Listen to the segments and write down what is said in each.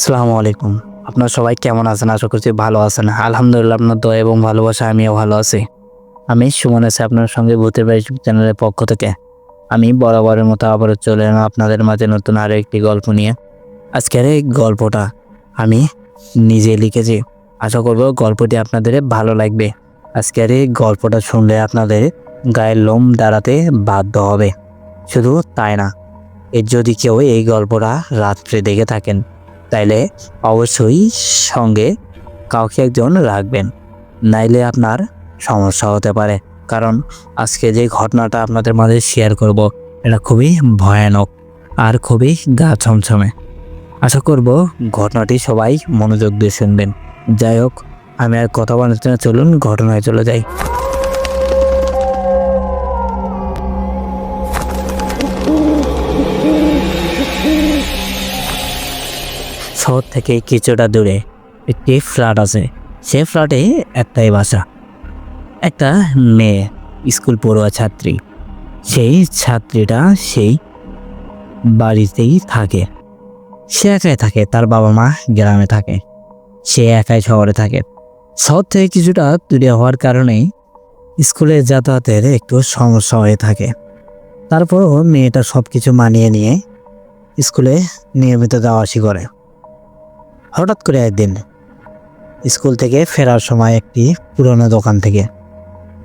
আসসালামু আলাইকুম। আপনারা সবাই কেমন আছেন? আশা করছি ভালো আছেন। আলহামদুলিল্লাহ, আপনার দয়া এবং ভালোবাসা আমিও ভালো আছি। আমি সুমন আছি আপনার সঙ্গে ভূতের বাড়ি চ্যানেলের পক্ষ থেকে। আমি বরাবরের মতো আবারও চলে এলাম আপনাদের মাঝে নতুন আরও একটি গল্প নিয়ে। আজকের এই গল্পটা আমি নিজে লিখেছি। আশা করব গল্পটি আপনাদের ভালো লাগবে। আজকের এই গল্পটা শুনলে আপনাদের গায়ের লোম দাঁড়াতে বাধ্য হবে। শুধু তাই না, এর যদি কেউ এই গল্পটা রাত্রে দেখে থাকেন তাইলে অবশ্যই সঙ্গে কাউকে একজন রাখবেন। নাইলে আপনার সমস্যা হতে পারে। কারণ আজকে যে ঘটনাটা আপনাদের মাঝে শেয়ার করব, এটা খুবই ভয়ানক আর খুবই গা ছমছমে। আশা করব ঘটনাটি সবাই মনোযোগ দিয়ে শুনবেন। যাই হোক, আমি আর কথা বলতে না, চলুন ঘটনায় চলে যাই। শহর থেকে কিছুটা দূরে একটি ফ্ল্যাট আছে। সে ফ্ল্যাটে একটাই বাসা। একটা মেয়ে, স্কুল পড়ুয়া ছাত্রী। সেই ছাত্রীটা সেই বাড়িতেই থাকে। সে একাই থাকে, তার বাবা মা গ্রামে থাকে। সে একাই শহরে থাকে। শহর থেকে কিছুটা দূরে হওয়ার কারণে স্কুলে যাতায়াতের একটু সমস্যা হয়ে থাকে। তারপরও মেয়েটা সব কিছু মানিয়ে নিয়ে স্কুলে নিয়মিত যাওয়া আসি করে। হঠাৎ করে একদিন স্কুল থেকে ফেরার সময় একটি পুরনো দোকান থেকে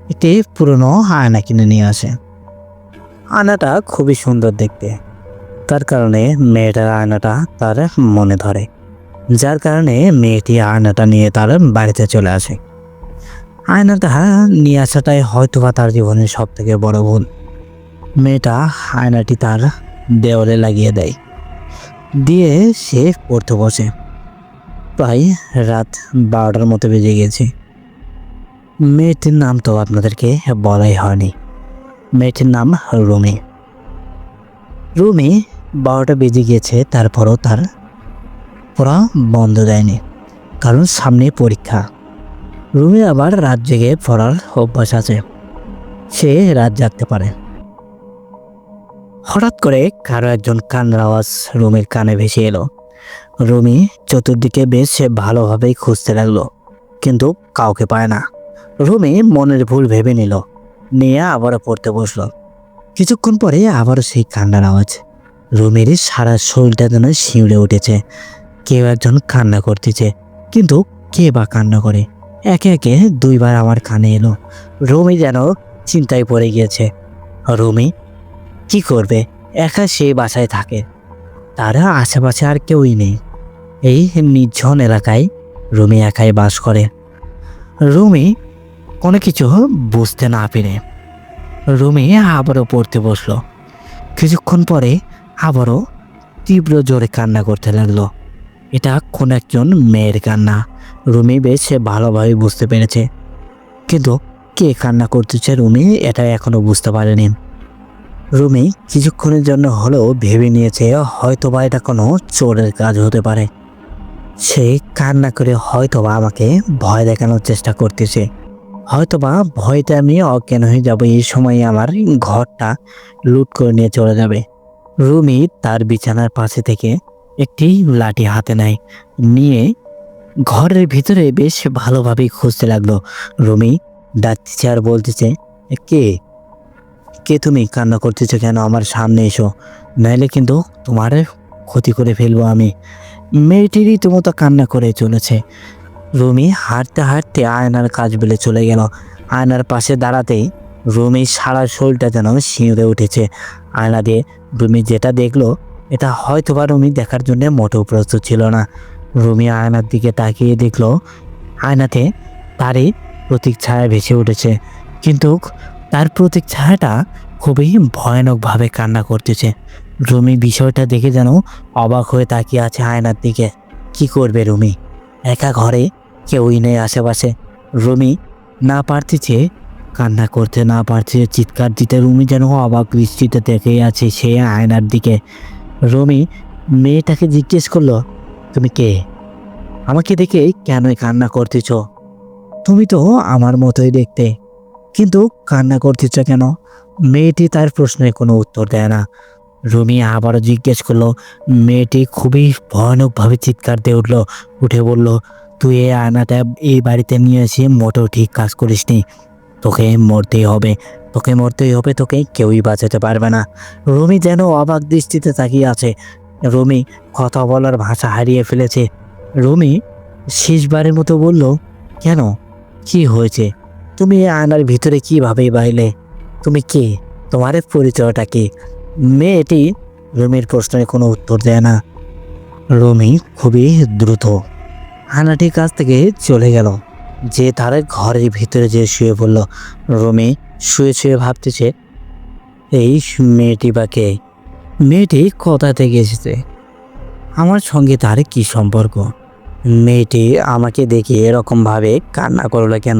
একটি পুরনো আয়না কিনে নিয়ে আসে। আয়নাটা খুবই সুন্দর দেখতে। তার কারণে মেয়েটার আয়নাটা তার মনে ধরে, যার কারণে মেয়েটি আয়নাটা নিয়ে তার বাড়িতে চলে আসে। আয়নাটা নিয়ে আসাটাই হয়তো বা তার জীবনের সব থেকে বড় ভুল। মেয়েটা আয়নাটি তার দেওয়ালে লাগিয়ে দেয়। দিয়ে সে পড়তে বসে। প্রায় রাত বারোটার মতো বেজে গেছে। মেয়েটির নাম তো আপনাদেরকে বলাই হয়নি। মেয়েটির নাম রুমি। রুমি বারোটা বেজে গিয়েছে তারপরও তার পড়া বন্ধ দেয়নি, কারণ সামনে পরীক্ষা। রুমি আবার রাত জেগে পড়ার অভ্যাস আছে। সে রাত জাগতে পারে। হঠাৎ করে কারও একজন কান্নার আওয়াজ রুমির কানে ভেসে এলো। রুমি চতুর্দিকে বেশ ভালোভাবেই খুঁজতে লাগল, কিন্তু কাউকে পায় না। রুমি মনের ভুল ভেবে নিল। নিয়ে আবারও পড়তে বসল। কিছুক্ষণ পরে আবারও সেই কান্নার আওয়াজ। রুমির সারা শরীরটা যেন শিউড়ে উঠেছে। কেউ একজন কান্না করতেছে, কিন্তু কে বা কান্না করে? একে একে দুইবার আমার কানে এলো। রুমি যেন চিন্তায় পড়ে গিয়েছে। রুমি, কি করবে? একা সেই বাসায় থাকে। তারা আশেপাশে আর কেউই নেই। এই নির্জন এলাকায় রুমি একাই বাস করে। রুমি কোনো কিছু বুঝতে না পেরে রুমি আবারও পড়তে বসল। কিছুক্ষণ পরে আবারও তীব্র জোরে কান্না করতে লাগল। এটা কোন একজন মেয়ের কান্না। রুমি বেশ ভালোভাবে বুঝতে পেরেছে। কিন্তু কে কান্না করতেছে রুমি, এটা এখনও বুঝতে পারেনি। রুমি কিছুক্ষণের জন্য হলেও ভেবে নিয়েছে হয়তো বা এটা কোনো চোরের কাজ হতে পারে। সে কান্না করে হয়তো বা আমাকে ভয় দেখানোর চেষ্টা করতেছে। হয়তো বা ভয়তে আমি অজ্ঞান হয়ে যাব, এই সময় আমার ঘরটা লুট করে নিয়ে চলে যাবে। রুমি তার বিছানার পাশে থেকে একটি লাঠি হাতে নেয়, নিয়ে ঘরের ভিতরে বেশ ভালোভাবেই খুঁজতে লাগল। রুমি ডাকতেছে আর বলতেছে, কে? কে তুমি কান্না করতেছো কেন? আমার সামনে এসো। নাইলে কিন্তু তোমার ক্ষতি করে ফেলব আমি। মেয়েটি রীতিমতো কান্না করে চলেছে। রুমি হাঁটতে হাঁটতে আয়নার কাজ বেলে চলে গেল। আয়নার পাশে দাঁড়াতেই রুমি সারা শরীরটা যেন শিঁড়ে উঠেছে। আয়না দিয়ে রুমি যেটা দেখল, এটা হয়তো বা রুমি দেখার জন্য মোটেও প্রস্তুত ছিল না। রুমি আয়নার দিকে তাকিয়ে দেখল, আয়নাতে তারই প্রতীক ছায়া ভেসে উঠেছে। কিন্তু তার প্রতীক ছায়াটা খুবই ভয়ানকভাবে কান্না করতেছে। রুমি বিষয়টা দেখে যেন অবাক হয়ে তাকিয়ে আছে আয়নার দিকে। কি করবে রুমি? একা ঘরে কেউই নেই আশেপাশে। রুমি না পারতেছে কান্না করতে, না পারছে চিৎকার দিতে, রুমি যেন অবাক দৃষ্টিতে দেখে আছে সে আয়নার দিকে। রুমি মেয়েটাকে জিজ্ঞেস করল, তুমি কে? আমাকে দেখে কেনই কান্না করতেছ? তুমি তো আমার মতোই দেখতে। কিন্তু কান্না করতেছ কেন? মেয়েটি তার প্রশ্নের কোনো উত্তর দেয় না। রুমি আবারও জিজ্ঞেস করল, মেয়েটি খুবই ভয়ানকভাবে চিৎকার দিয়ে উঠল। উঠে বলল, তুই এই আয়নাটা এই বাড়িতে নিয়ে এসে মোটেও ঠিক কাজ করিসনি। তোকে মরতেই হবে। তোকে মরতেই হবে, তোকে কেউই বাঁচাতে পারবে না। রুমি যেন অবাক দৃষ্টিতে তাকিয়ে আছে। রুমি, কথা বলার ভাষা হারিয়ে ফেলেছে। রুমি শেষবারের মতো বলল, কেন? কি হয়েছে? তুমি এই আয়নার ভিতরে কীভাবে বাইলে? তুমি কে? তোমার পরিচয়টা কি? মেয়েটি রুমির প্রশ্নের কোনো উত্তর দেয় না। রুমি খুবই দ্রুত আয়নাটির কাছ থেকে চলে গেল। যে তার ঘরের ভিতরে যে শুয়ে পড়ল। রুমি শুয়ে শুয়ে ভাবতেছে, এই মেয়েটি বা কে? মেয়েটি কোথা থেকে এসেছে? আমার সঙ্গে তার কি সম্পর্ক? মেয়েটি আমাকে দেখে এরকমভাবে কান্না করল কেন?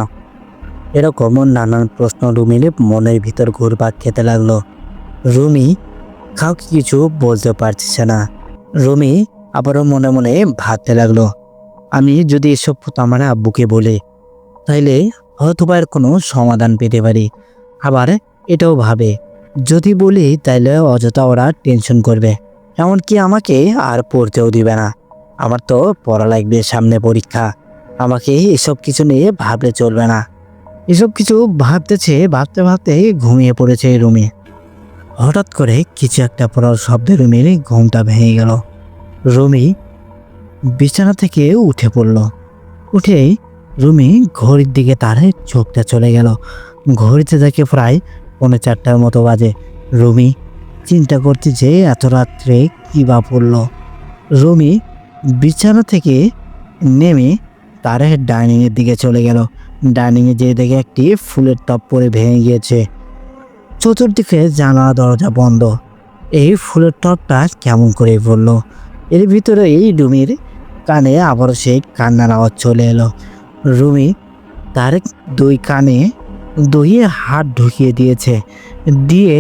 এরকম নানান প্রশ্ন রুমির মনের ভিতর ঘুরপাক খেতে লাগল। রুমি কাউকে কিছু বলতে পারছে না। রুমি আবারও মনে মনে ভাবতে লাগল, আমি যদি এসব আমার আব্বুকে বলি, তাইলে হয়তো বা এর কোনো সমাধান পেতে পারি। আবার এটাও ভাবে, যদি বলি তাইলে অযথা ওরা টেনশন করবে, এমনকি আমাকে আর পড়তেও দিবে না। আমার তো পড়া লাগবে সামনে পরীক্ষা, আমাকে এসব কিছু নিয়ে ভাবলে চলবে না। এসব কিছু ভাবতেছে, ভাবতে ভাবতে ঘুমিয়ে পড়েছে রুমি। হঠাৎ করে কিছু একটা পড়ার শব্দে রুমির ঘুমটা ভেঙে গেল। রুমি বিছানা থেকে উঠে পড়ল। উঠেই রুমি ঘড়ির দিকে তার চোখটা চলে গেল। ঘড়িতে দেখে প্রায় পৌনে চারটার মতো বাজে। রুমি চিন্তা করতে যে এত রাত্রে কী বা পড়ল। রুমি বিছানা থেকে নেমে তার ডাইনিংয়ের দিকে চলে গেল। ডাইনিংয়ে যেয়ে দেখে একটি ফুলের টপ পরে ভেঙে গিয়েছে। চতুর্দিকে জানালা দরজা বন্ধ। এই ফুলের টপটা কেমন করে পড়ল এর ভিতরে এই রুমির কানে আবার সেই কান্নার আওয়াজ চলে এলো। রুমি তার দুই কানে দুই হাত ঢুকিয়ে দিয়েছে, দিয়ে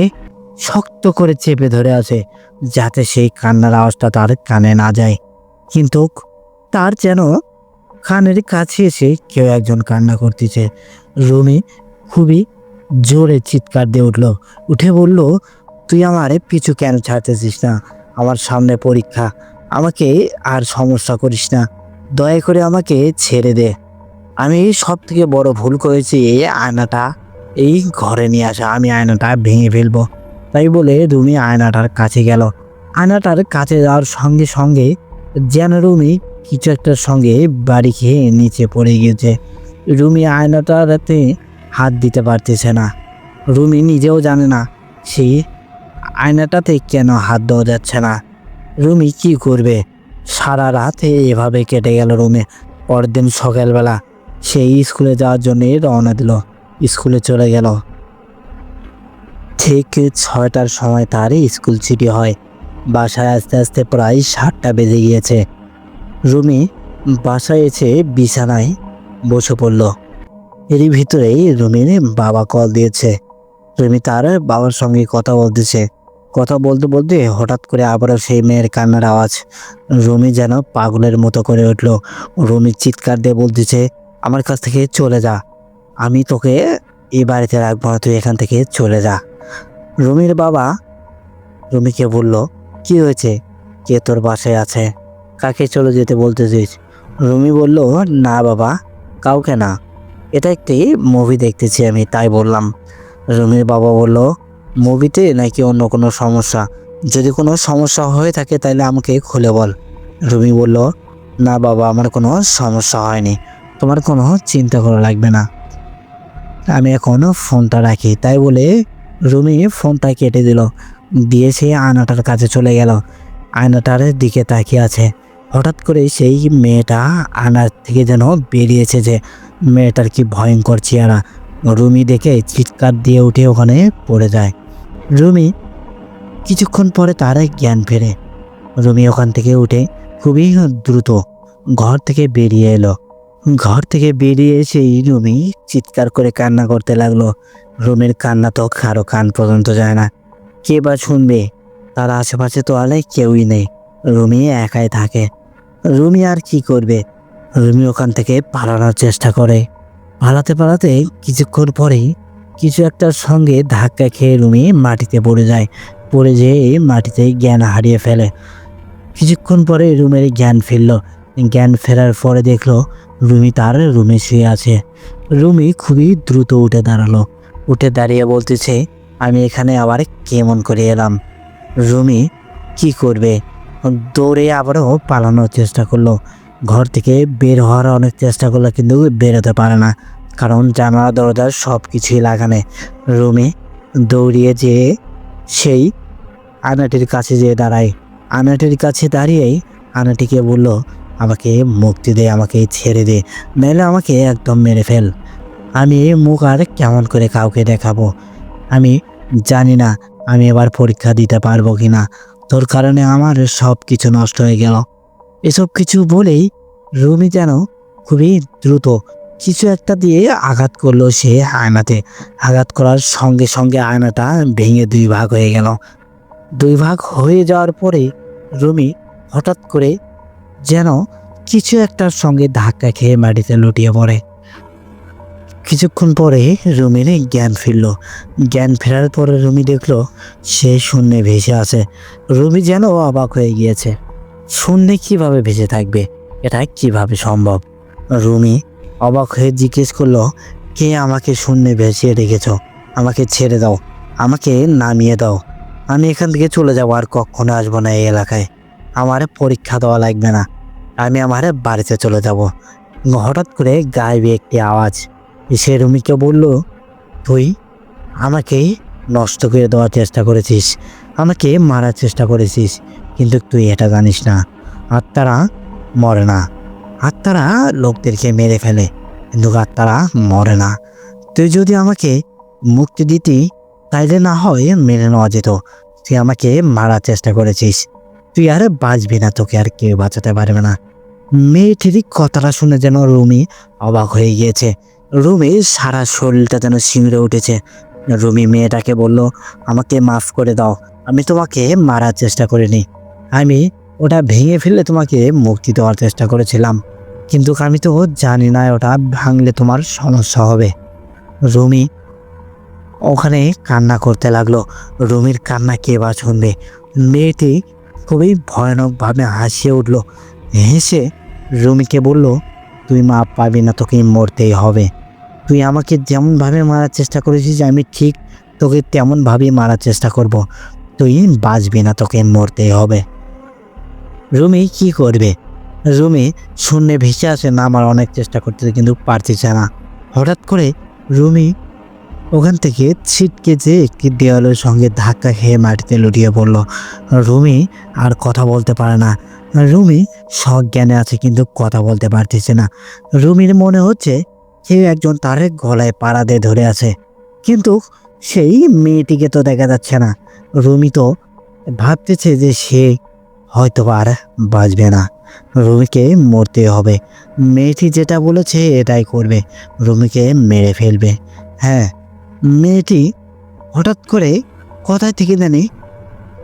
শক্ত করে চেপে ধরে আছে, যাতে সেই কান্নার আওয়াজটা তার কানে না যায়। কিন্তু তার যেন কানের কাছে এসে কেউ একজন কান্না করতেছে। রুমি খুবই জোরে চিৎকার দিয়ে উঠল। উঠে বলল, তুই আমারে পিছু কেন ছাড়তেছিস না? আমার সামনে পরীক্ষা। আমাকে আর সমস্যা করিস না। দয়া করে আমাকে ছেড়ে দে। আমি সব থেকে বড় ভুল করেছি, এই আয়নাটা, এই ঘরে নিয়ে আসা। আমি আয়নাটা ভেঙে ফেলব। তাই বলে রুমি আয়নাটার কাছে গেল। আয়নাটার কাছে যাওয়ার সঙ্গে সঙ্গে যেন রুমি কিছু একটার সঙ্গে বাড়ি খেয়ে নিচে পড়ে গিয়েছে। রুমি আয়নাটাতে হাত দিতে পারতেছে না। রুমি নিজেও জানে না সেই আয়নাটাতে কেন হাত দেওয়া যাচ্ছে না। রুমি কি করবে? সারা রাতে এভাবে কেটে গেল রুমে। দিন সকালবেলা সেই স্কুলে যাওয়ার জন্য রওনা দিল। স্কুলে চলে গেল। ঠিক ছয়টার সময় তার স্কুল ছুটি হয়। বাসায় আস্তে আস্তে প্রায় সাতটা বেজে গিয়েছে। রুমি বাসায় এসে বিছানায় বসে পড়ল। এরই ভিতরেই রুমির বাবা কল দিয়েছে। রুমি তার বাবার সঙ্গে কথা বলতেছে। কথা বলতে বলতে হঠাৎ করে আবারও সেই মেয়ের কান্নার আওয়াজ। রুমি যেন পাগলের মতো করে উঠল। রুমি চিৎকার দিয়ে বলতেছে, আমার কাছ থেকে চলে যা। আমি তোকে এই বাড়িতে রাখব না, তুই এখান থেকে চলে যা। রুমির বাবা রুমিকে বলল, কি হয়েছে? কে তোর বাসায় আছে? কাকে চলে যেতে বলতে বলতেছিস রুমি বলল, না বাবা, কাউকে না। এটা একটি মুভি দেখতেছি আমি, তাই বললাম। রুমির বাবা বলল মুভিতে নাকি অন্য কোনো সমস্যা? যদি কোনো সমস্যা হয়ে থাকে তাহলে আমাকে খুলে বল। রুমি বলল, না বাবা, আমার কোনো সমস্যা হয়নি। তোমার কোনো চিন্তা করা লাগবে না। আমি এখনও ফোনটা রাখি। তাই বলে রুমি ফোনটা কেটে দিল। দিয়ে সে আয়নাটার কাছে চলে গেল। আয়নাটার দিকে তাকিয়ে আছে। হঠাৎ করে সেই মেয়েটা আনার থেকে যেন বেরিয়েছে যে মেয়েটার কি ভয়ঙ্কর চেহারা। রুমি দেখে চিৎকার দিয়ে উঠে ওখানে পড়ে যায়। রুমি, কিছুক্ষণ পরে তার জ্ঞান ফেরে। রুমি ওখান থেকে উঠে খুবই দ্রুত ঘর থেকে বেরিয়ে এলো। ঘর থেকে বেরিয়ে সেই রুমি চিৎকার করে কান্না করতে লাগল। রুমির কান্না তো কারও কান পর্যন্ত যায় না। কে বা শুনবে? তার আশেপাশে তো আলে কেউই নেই। রুমি একাই থাকে। রুমি আর কি করবে? রুমি ওখান থেকে পালানোর চেষ্টা করে। পালাতে পালাতে কিছুক্ষণ পরেই কিছু একটার সঙ্গে ধাক্কা খেয়ে রুমি মাটিতে পড়ে যায়। পড়ে যেয়ে মাটিতে জ্ঞান হারিয়ে ফেলে। কিছুক্ষণ পরে রুমের জ্ঞান ফিরল। জ্ঞান ফেরার পরে দেখল রুমি তার রুমে শুয়ে আছে। রুমি খুবই দ্রুত উঠে দাঁড়াল। উঠে দাঁড়িয়ে বলতেছে, আমি এখানে আবার কেমন করে এলাম? রুমি, কি করবে? দৌড়ে আবারও পালানোর চেষ্টা করল। ঘর থেকে বের হওয়ার অনেক চেষ্টা করল, কিন্তু বেরোতে পারে না, কারণ জানালা, দরজার সব কিছুই লাগানে। রুমে দৌড়িয়ে যেয়ে সেই আনাটির কাছে যেয়ে দাঁড়ায়। আনাটির কাছে দাঁড়িয়েই আনাটিকে বলল, আমাকে মুক্তি দে, আমাকে ছেড়ে দে নাহলে আমাকে একদম মেরে ফেল। আমি মুখ আর কেমন করে কাউকে দেখাবো? আমি জানি না, আমি এবার পরীক্ষা দিতে পারব কি না তোর কারণে আমার সব কিছু নষ্ট হয়ে গেল। এসব কিছু বলেই রুমি যেন খুবই দ্রুত কিছু একটা দিয়ে আঘাত করল সে আয়নাতে। আঘাত করার সঙ্গে সঙ্গে আয়নাটা ভেঙে দুই ভাগ হয়ে গেল। দুই ভাগ হয়ে যাওয়ার পরে রুমি হঠাৎ করে যেন কিছু একটার সঙ্গে ধাক্কা খেয়ে মাটিতে লুটিয়ে পড়ে। কিছুক্ষণ পরে রুমির জ্ঞান ফিরল। জ্ঞান ফেরার পরে রুমি দেখল সে শূন্যে ভেসে আছে। রুমি যেন অবাক হয়ে গিয়েছে। শূন্যে কীভাবে ভেসে থাকবে? এটা কীভাবে সম্ভব? রুমি অবাক হয়ে জিজ্ঞেস করল, কে আমাকে শূন্যে ভেসিয়ে রেখেছ? আমাকে ছেড়ে দাও। আমাকে নামিয়ে দাও। আমি এখান থেকে চলে যাব আর কখনো আসব না এই এলাকায়। আমার পরীক্ষা দেওয়া লাগবে না। আমি আমার বাড়িতে চলে যাব। হঠাৎ করে গায়েবে একটি আওয়াজ সে রুমিকে বলল, তুই আমাকে নষ্ট করে দেওয়ার চেষ্টা করেছিস, আমাকে মারার চেষ্টা করেছিস, কিন্তু তুই এটা জানিস না। আত্মারা মরে না। আত্মারা লোকদেরকে মেরে ফেলে, কিন্তু আত্মারা মরে না। তুই যদি আমাকে মুক্তি দিতি, তাইলে না হয় মেনে নেওয়া যেত। তুই আমাকে মারার চেষ্টা করেছিস। তুই আর বাঁচবি না, তোকে আর কেউ বাঁচাতে পারবে না। মেয়েটির কথাটা শুনে যেন রুমি অবাক হয়ে গিয়েছে। রুমি, সারা শরীরটা যেন শিমড়ে উঠেছে। রুমি মেয়েটাকে বলল, আমাকে মাফ করে দাও, আমি তোমাকে মারার চেষ্টা করিনি। আমি ওটা ভেঙে ফেললে তোমাকে মুক্তি দেওয়ার চেষ্টা করেছিলাম। কিন্তু আমি তো জানি না ওটা ভাঙলে তোমার সমস্যা হবে। রুমি ওখানে কান্না করতে লাগল। রুমির কান্না কে বা শুনবে? মেয়েটি খুবই ভয়ানকভাবে হাসিয়ে উঠল। হেসে রুমিকে বলল, তুই মাপ পাবি না তোকে মরতেই হবে। তুই আমাকে যেমনভাবে মারার চেষ্টা করেছিস, আমি ঠিক তোকে তেমনভাবেই মারার চেষ্টা করব। তুই বাঁচবি না তোকে, মরতেই হবে। রুমি কি করবে? রুমি শূন্যে ভেসে আসে নামার অনেক চেষ্টা করতেছে কিন্তু পারতেছে না। হঠাৎ করে রুমি ওখান থেকে ছিটকে যে একটি দেওয়ালের সঙ্গে ধাক্কা খেয়ে মাটিতে লুটিয়ে পড়ল। রুমি আর কথা বলতে পারে না। রুমি সজ্ঞানে আছে কিন্তু কথা বলতে পারতেছে না। রুমির মনে হচ্ছে কেউ একজন তার গলায় পাড়া দিয়ে ধরে আছে। কিন্তু সেই মেয়েটিকে তো দেখা যাচ্ছে না। রুমি তো ভাবতেছে যে সে হয়তো আর বাঁচবে না। রুমিকে মরতে হবে। মেয়েটি যেটা বলেছে এটাই করবে। রুমিকে মেরে ফেলবে। হ্যাঁ মেয়েটি হঠাৎ করে কোথায় থেকে জানি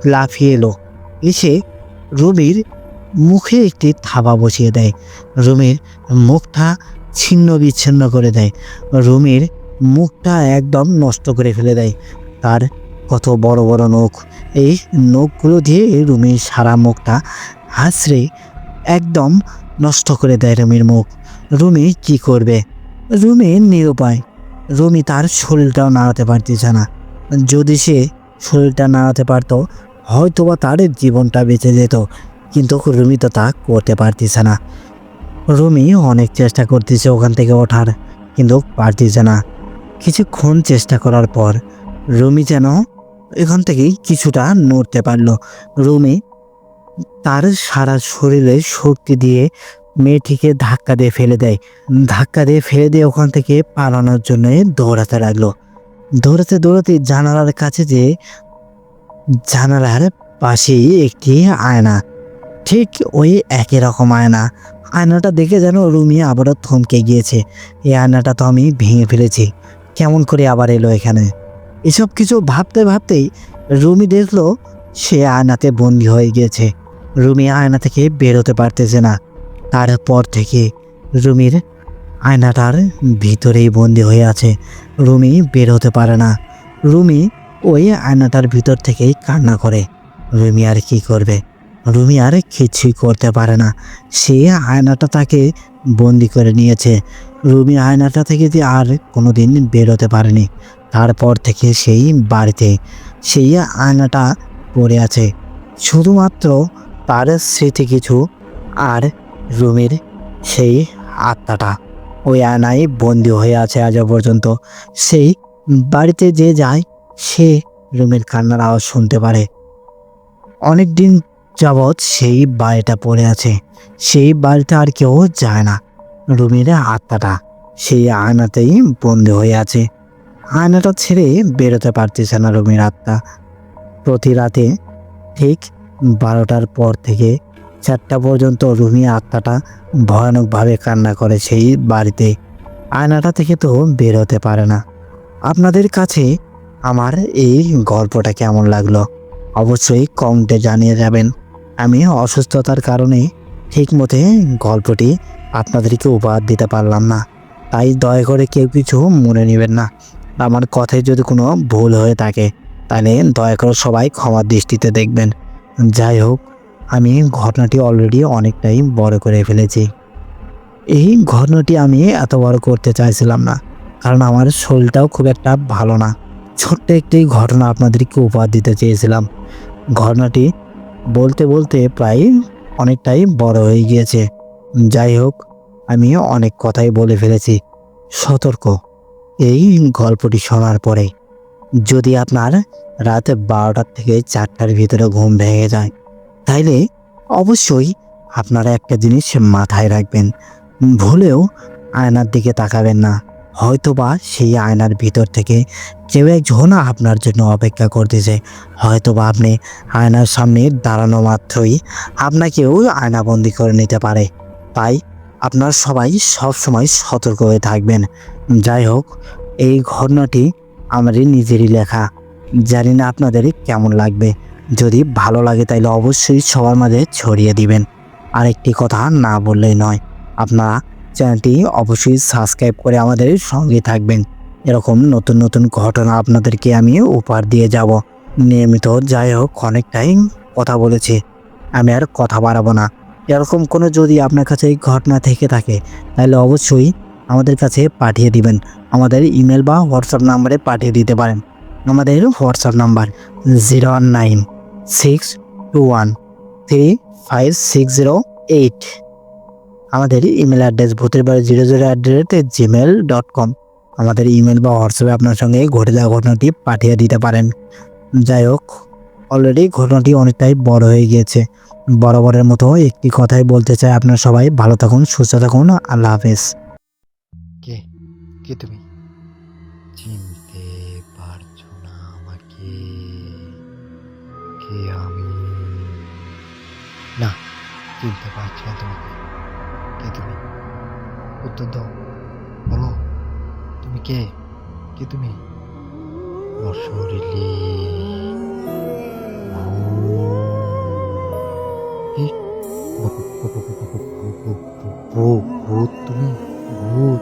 লাফিয়ে এলো। এসে রুমির মুখে একটি থাবা বসিয়ে দেয়। রুমির মুখটা ছিন্ন বিচ্ছিন্ন করে দেয়। রুমির মুখটা একদম নষ্ট করে ফেলে দেয়। তার কত বড় বড় নখ। এই নখগুলো দিয়ে রুমির সারা মুখটা হাসড়ে একদম নষ্ট করে দেয় রুমির মুখ। রুমি কি করবে? রুমি নিরুপায়। রুমি তার শরীরটাও নাড়াতে পারতেছে না। যদি সে শরীরটা নাড়াতে পারতো, হয়তোবা তার জীবনটা বেঁচে যেত। কিন্তু রুমি তো তা করতে পারতেছে না। রুমি অনেক চেষ্টা করতেছে ওখান থেকে ওঠার, কিন্তু পারতেছে না। কিছুক্ষণ চেষ্টা করার পর রুমি যেন এখান থেকেই কিছুটা নড়তে পারল। রুমি তার সারা শরীরে শক্তি দিয়ে মেয়েটিকে ধাক্কা দিয়ে ফেলে দেয়। ধাক্কা দিয়ে ফেলে দিয়ে ওখান থেকে পালানোর জন্য দৌড়াতে লাগল। দৌড়াতে দৌড়াতে জানালার কাছে যে জানালার পাশেই একটি আয়না ঠিক ওই একই রকম আয়না। আয়নাটা দেখে যেন রুমি আবারও থমকে গিয়েছে। এই আয়নাটা তো আমি ভেঙে ফেলেছি। কেমন করে আবার এলো এখানে? এসব কিছু ভাবতে ভাবতেই রুমি দেখল সে আয়নাতে বন্দি হয়ে গিয়েছে। রুমি আয়না থেকে বেরোতে পারতেছে না। তারপর থেকে রুমির আয়নাটার ভিতরেই বন্দি হয়ে আছে। রুমি বের হতে পারে না। রুমি ওই আয়নাটার ভিতর থেকেই কান্না করে। রুমি আর কি করবে? রুমি আর কিছুই করতে পারে না। সে আয়নাটা তাকে বন্দি করে নিয়েছে। রুমি আয়নাটা থেকে যে আর কোনো দিন বেরোতে পারেনি। তারপর থেকে সেই বাড়িতে সেই আয়নাটা পড়ে আছে। শুধুমাত্র তার স্মৃতি কিছু আর রুমির সেই আত্মাটা ওই আয়নায় বন্দি হয়ে আছে আজও পর্যন্ত। সেই বাড়িতে যে যায়, সে রুমের কান্নার আওয়াজ শুনতে পারে। অনেক দিন যাবৎ সেই বাড়িটা পড়ে আছে। সেই বাড়িতে আর কেউ যায় না। রুমির আত্মাটা সেই আয়নাতেই বন্দি হয়ে আছে। আয়নাটা ছেড়ে বেরোতে পারতেছে না রুমের আত্মা। প্রতি রাতে ঠিক বারোটার পর থেকে চারটা পর্যন্ত রুমি আত্মাটা ভয়ানকভাবে কান্না করে সেই বাড়িতে। আয়নাটা থেকে তো বেরোতে পারে না। আপনাদের কাছে আমার এই গল্পটা কেমন লাগল? অবশ্যই কমেন্টে জানিয়ে যাবেন। আমি অসুস্থতার কারণে ঠিক মতে গল্পটি আপনাদেরকে উপহার দিতে পারলাম না। তাই দয়া করে কেউ কিছু মনে নেবেন না। আমার কথায় যদি কোনো ভুল হয়ে থাকে, তাহলে দয়া করে সবাই ক্ষমার দৃষ্টিতে দেখবেন। যাই হোক, আমি ঘটনাটি অলরেডি অনেকটাই বড় করে ফেলেছি। এই ঘটনাটি আমি এত বড় করতে চাইছিলাম না, কারণ আমার শরীরটাও খুব একটা ভালো না। ছোট্ট একটি ঘটনা আপনাদেরকে উপহার দিতে চেয়েছিলাম। ঘটনাটি বলতে বলতে প্রায় অনেকটাই বড় হয়ে গিয়েছে। যাই হোক আমি অনেক কথাই বলে ফেলেছি। সতর্ক। এই গল্পটি শোনার পরে যদি আপনার রাত বারোটার থেকে চারটার ভিতরে ঘুম ভেঙে যায়, তাইলে অবশ্যই আপনারা একটা জিনিস মাথায় রাখবেন। ভুলেও আয়নার দিকে তাকাবেন না। হয়তোবা সেই আয়নার ভিতর থেকে কেউ একজন আপনার জন্য অপেক্ষা করতেছে। হয়তোবা আপনি আয়নার সামনে দাঁড়ানো মাত্রই আপনাকেও আয়নাবন্দি করে নিতে পারে। তাই আপনার সবাই সব সময় সতর্ক হয়ে থাকবেন। যাই হোক, এই ঘটনাটি আমারই নিজেরই লেখা। জানি না আপনাদের কেমন লাগবে। যদি ভালো লাগে তাহলে অবশ্যই সবার মাঝে ছড়িয়ে দিবেন। আরেকটি কথা না বললেই নয়, আপনারা চ্যানেলটি অবশ্যই সাবস্ক্রাইব করে আমাদের সঙ্গে থাকবেন। এরকম নতুন নতুন ঘটনা আপনাদেরকে আমি উপহার দিয়ে যাব। নিয়মিত যাই হোক, অনেকটাই কথা বলেছি। আমি আর কথা বাড়াবো না। এরকম কোনো যদি আপনার কাছে ঘটনা থেকে থাকে, তাহলে অবশ্যই আমাদের কাছে পাঠিয়ে দিবেন। আমাদের ইমেল বা হোয়াটসঅ্যাপ নাম্বারে পাঠিয়ে দিতে পারেন। আমাদের WhatsApp number zero one nine six two one three five six zero eight. আমাদের ইমেল অ্যাড্রেস ভূতের বাড়ি zero zero at Gmail dot com আমাদের ইমেল বা হোয়াটসঅ্যাপে আপনার সঙ্গে ঘটে যাওয়া ঘটনাটি পাঠিয়ে দিতে পারেন। যাই হোক অলরেডি ঘটনাটি অনেকটাই বড় হয়ে গিয়েছে। বরাবরের মতো একটি কথাই বলতে চাই আপনার সবাই। ভালো থাকুন, সুস্থ থাকুন, আল্লাহ হাফেজ। কে? কে তুমি? চিনতে পারছ না আমাকে। কে আমি? না, চিনতে পারছি না তোমাকে। উত্তর দাও বলো তুমি কে কে তুমি অশরীরে ভূত তুমি ভূত